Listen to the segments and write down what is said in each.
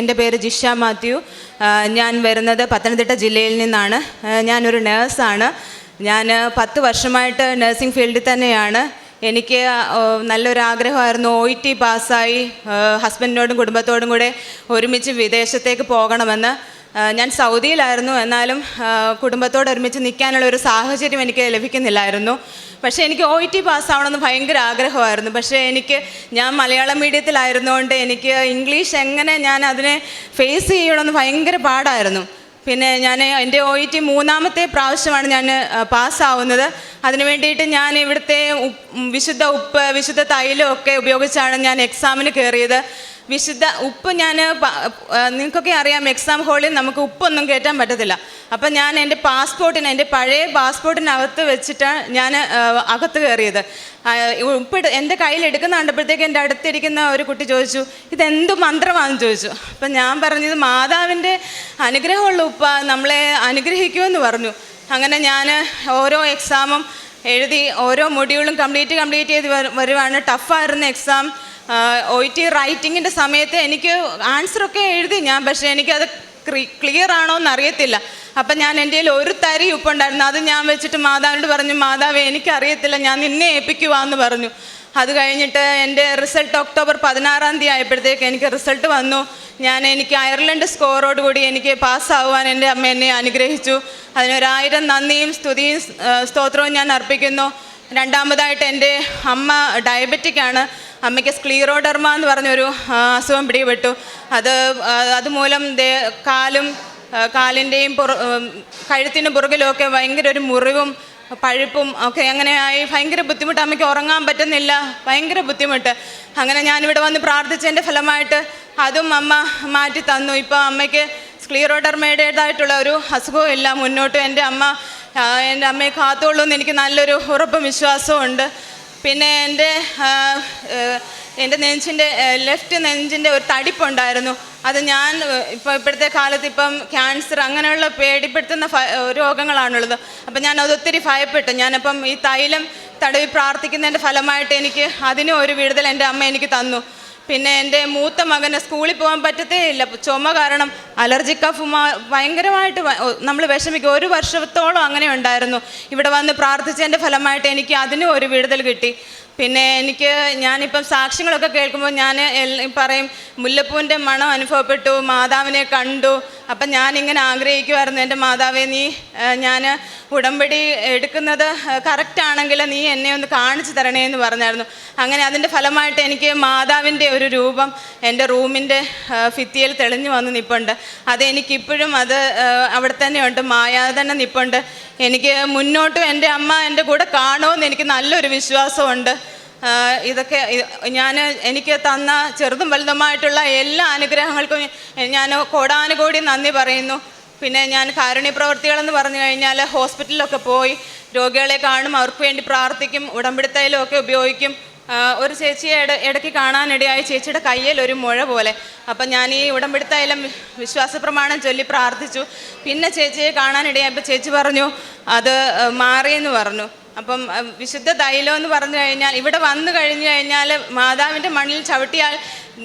എന്റെ പേര് ജിഷ മാത്യു. ഞാൻ വരുന്നത് പത്തനംതിട്ട ജില്ലയിൽ നിന്നാണ്. ഞാനൊരു നേഴ്സാണ്. ഞാൻ പത്ത് വർഷമായിട്ട് നഴ്സിംഗ് ഫീൽഡിൽ തന്നെയാണ്. എനിക്ക് നല്ലൊരു ആഗ്രഹമായിരുന്നു ഒ ടി പാസ്സായി. ഹസ്ബൻഡിനോടും കുടുംബത്തോടും കൂടെ ഒരുമിച്ച് വിദേശത്തേക്ക് പോകണമെന്ന്. ഞാൻ സൗദിയിലായിരുന്നു. എന്നാലും കുടുംബത്തോട് ഒരുമിച്ച് നിൽക്കാനുള്ള ഒരു സാഹചര്യം എനിക്ക് ലഭിക്കുന്നില്ലായിരുന്നു. പക്ഷേ എനിക്ക് ഒ ടി പാസ്സാവണമെന്ന് ഭയങ്കര ആഗ്രഹമായിരുന്നു. പക്ഷേ എനിക്ക് ഞാൻ മലയാളം മീഡിയത്തിലായിരുന്നുകൊണ്ട് എനിക്ക് ഇംഗ്ലീഷ് എങ്ങനെ ഞാൻ അതിനെ ഫേസ് ചെയ്യണമെന്ന് ഭയങ്കര പാടായിരുന്നു. പിന്നെ ഞാൻ എന്റെ ഒ ഇ ടി മൂന്നാമത്തെ പ്രാവശ്യമാണ് ഞാൻ പാസ്സാവുന്നത്. അതിന് വേണ്ടിയിട്ട് ഞാൻ ഇവിടുത്തെ വിശുദ്ധ ഉപ്പ് വിശുദ്ധ തൈലം ഒക്കെ ഉപയോഗിച്ചാണ് ഞാൻ എക്സാമിന് കയറിയത്. വിശുദ്ധ ഉപ്പ് ഞാൻ നിങ്ങൾക്കൊക്കെ അറിയാം എക്സാം ഹോളിൽ നമുക്ക് ഉപ്പൊന്നും കയറ്റാൻ പറ്റത്തില്ല. അപ്പം ഞാൻ എന്റെ പാസ്പോർട്ടിന് എന്റെ പഴയ പാസ്പോർട്ടിനകത്ത് വെച്ചിട്ടാണ് ഞാൻ അകത്ത് കയറിയത്. ഉപ്പ് എന്റെ കയ്യിൽ എടുക്കുന്ന കണ്ടപ്പോഴത്തേക്ക് എന്റെ അടുത്തിരിക്കുന്ന ഒരു കുട്ടി ചോദിച്ചു ഇതെന്ത് മന്ത്രമാണെന്ന് ചോദിച്ചു. അപ്പം ഞാൻ പറഞ്ഞത് മാതാവിന്റെ അനുഗ്രഹമുള്ള ഉപ്പ നമ്മളെ അനുഗ്രഹിക്കുമെന്ന് പറഞ്ഞു. അങ്ങനെ ഞാൻ ഓരോ എക്സാമും എഴുതി ഓരോ മൊഡ്യൂളും കംപ്ലീറ്റ് കംപ്ലീറ്റ് ചെയ്ത് വരു- വരുവാണ്. ടഫായിരുന്ന എക്സാം ഒ ടി റൈറ്റിങ്ങിന്റെ സമയത്ത് എനിക്ക് ആൻസറൊക്കെ എഴുതി ഞാൻ പക്ഷേ എനിക്കത് ക്ലിയർ ആണോ എന്ന് അറിയത്തില്ല അപ്പം ഞാൻ എന്റെ കയ്യിൽ ഒരു തരി ഉപ്പുണ്ടായിരുന്നു അത് ഞാൻ വെച്ചിട്ട് മാതാവിനോട് പറഞ്ഞു മാതാവ് എനിക്കറിയത്തില്ല ഞാൻ നിന്നെ ഏൽപ്പിക്കുവാന്ന് പറഞ്ഞു. അത് കഴിഞ്ഞിട്ട് എന്റെ റിസൾട്ട് ഒക്ടോബർ പതിനാറാം തീയതി ആയപ്പോഴത്തേക്ക് എനിക്ക് റിസൾട്ട് വന്നു. ഞാൻ എനിക്ക് അയർലൻഡ് സ്കോറോട് കൂടി എനിക്ക് പാസ്സാവുവാൻ എന്റെ അമ്മ എന്നെ അനുഗ്രഹിച്ചു. അതിനൊരായിരം നന്ദിയും സ്തുതിയും സ്തോത്രവും ഞാൻ അർപ്പിക്കുന്നു. രണ്ടാമതായിട്ട് എന്റെ അമ്മ ഡയബറ്റിക് ആണ്. അമ്മയ്ക്ക് സ്ക്ലീറോഡർമ എന്ന് പറഞ്ഞൊരു അസുഖം പിടിപെട്ടു. അത് അതുമൂലം കാലും കാലിന്റെയും പുറ കഴുത്തിന്റെ പുറകിലുമൊക്കെ ഭയങ്കര ഒരു മുറിവും പഴുപ്പും ഒക്കെ അങ്ങനെയായി ഭയങ്കര ബുദ്ധിമുട്ട്. അമ്മയ്ക്ക് ഉറങ്ങാൻ പറ്റുന്നില്ല. ഭയങ്കര ബുദ്ധിമുട്ട്. അങ്ങനെ ഞാനിവിടെ വന്ന് പ്രാർത്ഥിച്ചതിന്റെ ഫലമായിട്ട് അതും അമ്മ മാറ്റി തന്നു. ഇപ്പോൾ അമ്മയ്ക്ക് സ്ക്ലീറോഡർമയുടേതായിട്ടുള്ള ഒരു അസുഖവും ഇല്ല. മുന്നോട്ട് എന്റെ അമ്മ എന്റെ അമ്മയെ കാത്തോളൂ എന്ന് എനിക്ക് നല്ലൊരു ഉറപ്പും വിശ്വാസവും ഉണ്ട്. പിന്നെ എന്റെ എന്റെ നെഞ്ചിന്റെ ലെഫ്റ്റ് നെഞ്ചിന്റെ ഒരു തടിപ്പുണ്ടായിരുന്നു. അത് ഞാൻ ഇപ്പോൾ ഇപ്പോഴത്തെ കാലത്ത് ഇപ്പം ക്യാൻസർ അങ്ങനെയുള്ള പേടിപ്പെടുത്തുന്ന രോഗങ്ങളാണുള്ളത്. അപ്പം ഞാൻ അത് ഒത്തിരി ഭയപ്പെട്ടു. ഞാനപ്പം ഈ തൈലം തടവി പ്രാർത്ഥിക്കുന്നതിന്റെ ഫലമായിട്ട് എനിക്ക് അതിനും ഒരു വിടുതൽ എന്റെ അമ്മ എനിക്ക് തന്നു. പിന്നെ എന്റെ മൂത്ത മകന് സ്കൂളിൽ പോകാൻ പറ്റത്തേ ഇല്ല ചുമ കാരണം അലർജി കഫ് ഭയങ്കരമായിട്ട് നമ്മൾ വിഷമിക്കും. ഒരു വർഷത്തോളം അങ്ങനെ ഉണ്ടായിരുന്നു. ഇവിടെ വന്ന് പ്രാർത്ഥിച്ചതിന്റെ ഫലമായിട്ട് എനിക്ക് അതിനും ഒരു വിടുതൽ കിട്ടി. പിന്നെ എനിക്ക് ഞാനിപ്പം സാക്ഷ്യങ്ങളൊക്കെ കേൾക്കുമ്പോൾ ഞാൻ പറയും മുല്ലപ്പൂവിന്റെ മണം അനുഭവപ്പെട്ടു മാതാവിനെ കണ്ടു. അപ്പം ഞാനിങ്ങനെ ആഗ്രഹിക്കുമായിരുന്നു എന്റെ മാതാവേ നീ ഞാൻ ഉടമ്പടി എടുക്കുന്നത് കറക്റ്റാണെങ്കിൽ നീ എന്നെ ഒന്ന് കാണിച്ചു തരണേ എന്ന് പറഞ്ഞായിരുന്നു. അങ്ങനെ അതിന്റെ ഫലമായിട്ട് എനിക്ക് മാതാവിന്റെ ഒരു രൂപം എന്റെ റൂമിന്റെ ഭിത്തിയിൽ തെളിഞ്ഞു വന്ന് നിൽപ്പുണ്ട് അതെനിക്കിപ്പോഴും അത് അവിടെ തന്നെയുണ്ട്. മായാതെ തന്നെ നിൽപ്പുണ്ട് എനിക്ക് മുന്നോട്ടും എന്റെ അമ്മ എന്റെ കൂടെ കാണുമെന്ന് എനിക്ക് നല്ലൊരു വിശ്വാസമുണ്ട്. ഇതൊക്കെ ഞാൻ എനിക്ക് തന്ന ചെറുതും വലുതുമായിട്ടുള്ള എല്ലാ അനുഗ്രഹങ്ങൾക്കും ഞാൻ കോടാനുകോടി നന്ദി പറയുന്നു. പിന്നെ ഞാൻ കാരുണ്യ പ്രവർത്തികളെന്ന് പറഞ്ഞു കഴിഞ്ഞാൽ ഹോസ്പിറ്റലിലൊക്കെ പോയി രോഗികളെ കാണും അവർക്ക് വേണ്ടി പ്രാർത്ഥിക്കും ഉടമ്പിടുത്തയിലൊക്കെ ഒക്കെ ഉപയോഗിക്കും ഒരു ചേച്ചിയെ ഇട ഇടയ്ക്ക് കാണാനിടയായി ചേച്ചിയുടെ കയ്യിൽ ഒരു മുഴ പോലെ. അപ്പം ഞാൻ ഈ ഉടമ്പടിത്തൈലം വിശ്വാസ പ്രമാണം ചൊല്ലി പ്രാർത്ഥിച്ചു. പിന്നെ ചേച്ചിയെ കാണാനിടയായപ്പോൾ ചേച്ചി പറഞ്ഞു അത് മാറിയെന്ന് പറഞ്ഞു. അപ്പം വിശുദ്ധ തൈലം എന്ന് പറഞ്ഞു കഴിഞ്ഞാൽ ഇവിടെ വന്നു കഴിഞ്ഞു കഴിഞ്ഞാൽ മാതാവിന്റെ മണ്ണിൽ ചവിട്ടിയാൽ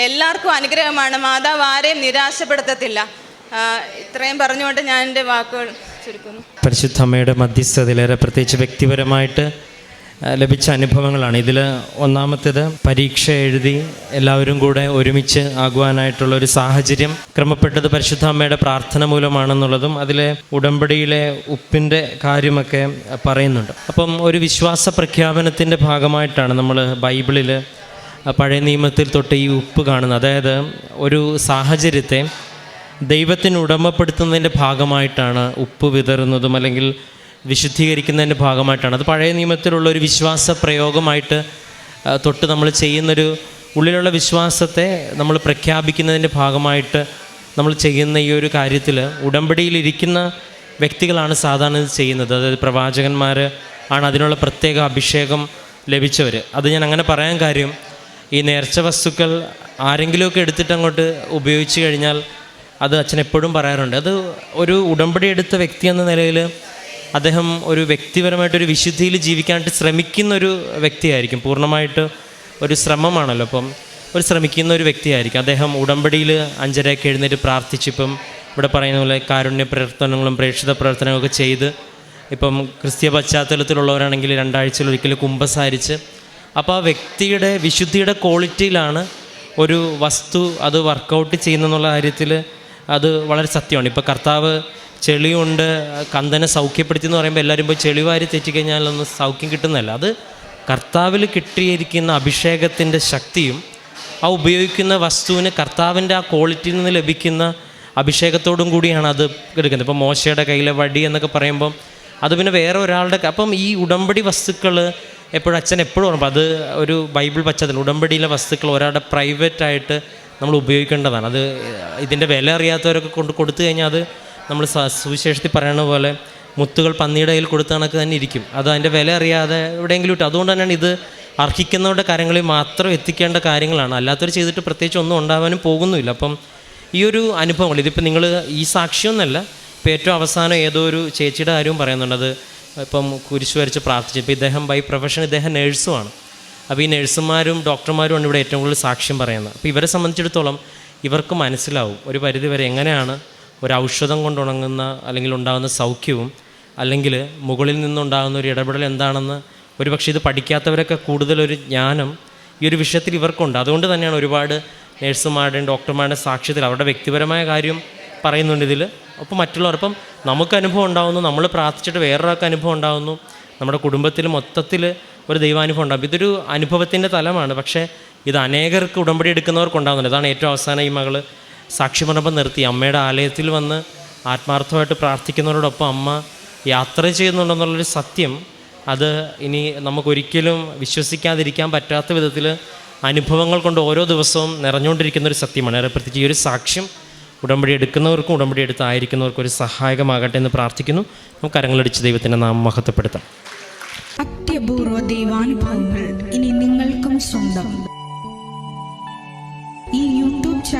എല്ലാവർക്കും അനുഗ്രഹമാണ്. മാതാവ് ആരെയും നിരാശപ്പെടുത്തത്തില്ല. ഇത്രയും പറഞ്ഞുകൊണ്ട് ഞാൻ എന്റെ വാക്കുകൾ ചുരുക്കുന്നു. പരിശുദ്ധമ്മയുടെ മധ്യസ്ഥതയിലേറെ പ്രത്യേകിച്ച് വ്യക്തിപരമായിട്ട് ലഭിച്ച അനുഭവങ്ങളാണ്. ഇതിൽ ഒന്നാമത്തേത് പരീക്ഷ എഴുതി എല്ലാവരും കൂടെ ഒരുമിച്ച് ആകുവാനായിട്ടുള്ള ഒരു സാഹചര്യം. ക്രമപ്പെട്ടത് പരിശുദ്ധ അമ്മയുടെ പ്രാർത്ഥന മൂലമാണെന്നുള്ളതും അതിലെ ഉടമ്പടിയിലെ ഉപ്പിന്റെ കാര്യമൊക്കെ പറയുന്നുണ്ട്. അപ്പം ഒരു വിശ്വാസ പ്രഖ്യാപനത്തിന്റെ ഭാഗമായിട്ടാണ് നമ്മൾ ബൈബിളിൽ പഴയ നിയമത്തിൽ തൊട്ട് ഈ ഉപ്പ് കാണുന്നത്. അതായത് ഒരു സാഹചര്യത്തെ ദൈവത്തിന് ഉടമപ്പെടുത്തുന്നതിന്റെ ഭാഗമായിട്ടാണ് ഉപ്പ് വിതറുന്നതും അല്ലെങ്കിൽ വിശുദ്ധീകരിക്കുന്നതിന്റെ ഭാഗമായിട്ടാണ്. അത് പഴയ നിയമത്തിലുള്ള ഒരു വിശ്വാസ പ്രയോഗമായിട്ട് തൊട്ട് നമ്മൾ ചെയ്യുന്നൊരു ഉള്ളിലുള്ള വിശ്വാസത്തെ നമ്മൾ പ്രഖ്യാപിക്കുന്നതിന്റെ ഭാഗമായിട്ട് നമ്മൾ ചെയ്യുന്ന ഈ ഒരു കാര്യത്തിൽ ഉടമ്പടിയിലിരിക്കുന്ന വ്യക്തികളാണ് സാധാരണ ചെയ്യുന്നത്. അതായത് പ്രവാചകന്മാർ ആണ് അതിനുള്ള പ്രത്യേക അഭിഷേകം ലഭിച്ചവർ. അത് ഞാൻ അങ്ങനെ പറയാൻ കാര്യം ഈ നേർച്ച വസ്തുക്കൾ ആരെങ്കിലുമൊക്കെ എടുത്തിട്ട് അങ്ങോട്ട് ഉപയോഗിച്ച് കഴിഞ്ഞാൽ അത് അച്ഛൻ എപ്പോഴും പറയാറുണ്ട്. അത് ഒരു ഉടമ്പടി എടുത്ത വ്യക്തി എന്ന നിലയിൽ അദ്ദേഹം ഒരു വ്യക്തിപരമായിട്ടൊരു വിശുദ്ധിയിൽ ജീവിക്കാനായിട്ട് ശ്രമിക്കുന്ന ഒരു വ്യക്തിയായിരിക്കും. പൂർണമായിട്ട് ഒരു ശ്രമമാണല്ലോ. അപ്പം ഒരു ശ്രമിക്കുന്ന ഒരു വ്യക്തിയായിരിക്കും. അദ്ദേഹം ഉടമ്പടിയിൽ അഞ്ചരയൊക്കെ എഴുന്നേറ്റ് പ്രാർത്ഥിച്ചിപ്പം ഇവിടെ പറയുന്ന പോലെ കാരുണ്യ പ്രവർത്തനങ്ങളും പ്രേക്ഷിത പ്രവർത്തനങ്ങളൊക്കെ ചെയ്ത് ഇപ്പം ക്രിസ്തീയ പശ്ചാത്തലത്തിലുള്ളവരാണെങ്കിൽ രണ്ടാഴ്ചയിൽ ഒരിക്കൽ കുമ്പസാരിച്ച് അപ്പോൾ ആ വ്യക്തിയുടെ വിശുദ്ധിയുടെ ക്വാളിറ്റിയിലാണ് ഒരു വസ്തു അത് വർക്കൗട്ട് ചെയ്യുന്നെന്നുള്ള കാര്യത്തിൽ അത് വളരെ സത്യമാണ്. ഇപ്പോൾ കർത്താവ് ചെളിയുണ്ട് കന്തനെ സൗഖ്യപ്പെടുത്തി എന്ന് പറയുമ്പോൾ എല്ലാവരും പോയി ചെളിവാരി തെറ്റിക്കഴിഞ്ഞാലൊന്നും സൗഖ്യം കിട്ടുന്നതല്ല. അത് കർത്താവിൽ കിട്ടിയിരിക്കുന്ന അഭിഷേകത്തിന്റെ ശക്തിയും ആ ഉപയോഗിക്കുന്ന വസ്തുവിന് കർത്താവിന്റെ ആ ക്വാളിറ്റിയിൽ നിന്ന് ലഭിക്കുന്ന അഭിഷേകത്തോടും കൂടിയാണ് അത് എടുക്കുന്നത്. ഇപ്പോൾ മോശയുടെ കയ്യിലെ വടി എന്നൊക്കെ പറയുമ്പം അത് പിന്നെ വേറെ ഒരാളുടെ അപ്പം ഈ ഉടമ്പടി വസ്തുക്കൾ എപ്പോഴും അച്ഛൻ എപ്പോഴും അത് ഒരു ബൈബിൾ പശ്ചാത്തലം ഉടമ്പടിയിലെ വസ്തുക്കൾ ഒരാളുടെ പ്രൈവറ്റായിട്ട് നമ്മൾ ഉപയോഗിക്കേണ്ടതാണ്. അത് ഇതിന്റെ വില അറിയാത്തവരൊക്കെ കൊണ്ട് കൊടുത്തു കഴിഞ്ഞാൽ അത് നമ്മൾ സുവിശേഷത്തിൽ പറയുന്ന പോലെ മുത്തുകൾ പന്നിയുടെ കയ്യിൽ കൊടുത്ത കണക്ക് തന്നെ ഇരിക്കും. അത് അതിന്റെ വില അറിയാതെ എവിടെയെങ്കിലും ഇട്ട്. അതുകൊണ്ട് തന്നെയാണ് ഇത് അർഹിക്കുന്നവരുടെ കാര്യങ്ങളിൽ മാത്രം എത്തിക്കേണ്ട കാര്യങ്ങളാണ്. അല്ലാത്തവർ ചെയ്തിട്ട് പ്രത്യേകിച്ച് ഒന്നും ഉണ്ടാവാനും പോകുന്നുമില്ല. അപ്പം ഈ ഒരു അനുഭവങ്ങൾ ഇതിപ്പോൾ നിങ്ങൾ ഈ സാക്ഷിയൊന്നുമല്ല ഇപ്പോൾ ഏറ്റവും അവസാനം ഏതോ ഒരു ചേച്ചിയുടെ കാര്യവും പറയുന്നുണ്ട്. അത് ഇപ്പം കുരിശു വരച്ച് പ്രാർത്ഥിച്ചു. ഇപ്പോൾ ഇദ്ദേഹം ബൈ പ്രൊഫഷൻ ഇദ്ദേഹം നേഴ്സുമാണ് അപ്പോൾ ഈ നഴ്സുമാരും ഡോക്ടർമാരുമാണ് ഇവിടെ ഏറ്റവും കൂടുതൽ സാക്ഷ്യം പറയുന്നത്. അപ്പോൾ ഇവരെ സംബന്ധിച്ചിടത്തോളം ഇവർക്ക് മനസ്സിലാവും ഒരു പരിധി വരെ എങ്ങനെയാണ് ഒരു ഔഷധം കൊണ്ടുണങ്ങുന്ന അല്ലെങ്കിൽ ഉണ്ടാകുന്ന സൗഖ്യവും അല്ലെങ്കിൽ മുകളിൽ നിന്നുണ്ടാകുന്ന ഒരു ഇടപെടൽ എന്താണെന്ന് ഒരു പക്ഷേ ഇത് പഠിക്കാത്തവരൊക്കെ കൂടുതലൊരു ജ്ഞാനം ഈ ഒരു വിഷയത്തിൽ ഇവർക്കുണ്ട്. അതുകൊണ്ട് തന്നെയാണ് ഒരുപാട് നേഴ്സുമാരുടെയും ഡോക്ടർമാരുടെയും സാക്ഷ്യത്തിൽ അവരുടെ വ്യക്തിപരമായ കാര്യം പറയുന്നുണ്ട് ഇതിൽ അപ്പോൾ മറ്റുള്ളവർപ്പം നമുക്ക് അനുഭവം ഉണ്ടാകുന്നു നമ്മൾ പ്രാർത്ഥിച്ചിട്ട് വേറൊരാൾക്ക് അനുഭവം ഉണ്ടാകുന്നു നമ്മുടെ കുടുംബത്തിൽ മൊത്തത്തിൽ ഒരു ദൈവാനുഭവം ഉണ്ടാകും ഇതൊരു അനുഭവത്തിന്റെ തലമാണ് പക്ഷേ ഇത് അനേകർക്ക് ഉടമ്പടി എടുക്കുന്നവർക്ക് ഉണ്ടാകുന്നുണ്ട് അതാണ് ഏറ്റവും അവസാനം ഈ മകൾ സാക്ഷിമണ്ഡപം നിർത്തി. അമ്മയുടെ ആലയത്തിൽ വന്ന് ആത്മാർത്ഥമായിട്ട് പ്രാർത്ഥിക്കുന്നവരോടൊപ്പം അമ്മ യാത്ര ചെയ്യുന്നുണ്ടെന്നുള്ളൊരു സത്യം അത് ഇനി നമുക്കൊരിക്കലും വിശ്വസിക്കാതിരിക്കാൻ പറ്റാത്ത വിധത്തിൽ അനുഭവങ്ങൾ കൊണ്ട് ഓരോ ദിവസവും നിറഞ്ഞുകൊണ്ടിരിക്കുന്ന ഒരു സത്യമാണ്. ഏറെ പ്രത്യേകിച്ച് ഈ ഒരു സാക്ഷ്യം ഉടമ്പടി എടുക്കുന്നവർക്കും ഉടമ്പടി എടുത്തായിരിക്കുന്നവർക്കും ഒരു സഹായകമാകട്ടെ എന്ന് പ്രാർത്ഥിക്കുന്നു. നമുക്ക് കരങ്ങളടിച്ച് ദൈവത്തിന്റെ നാം മഹത്വപ്പെടുത്താം. അത്യപൂർവ ദൈവാനുഭവങ്ങൾ ഇനി നിങ്ങൾക്കും സ്വന്തം.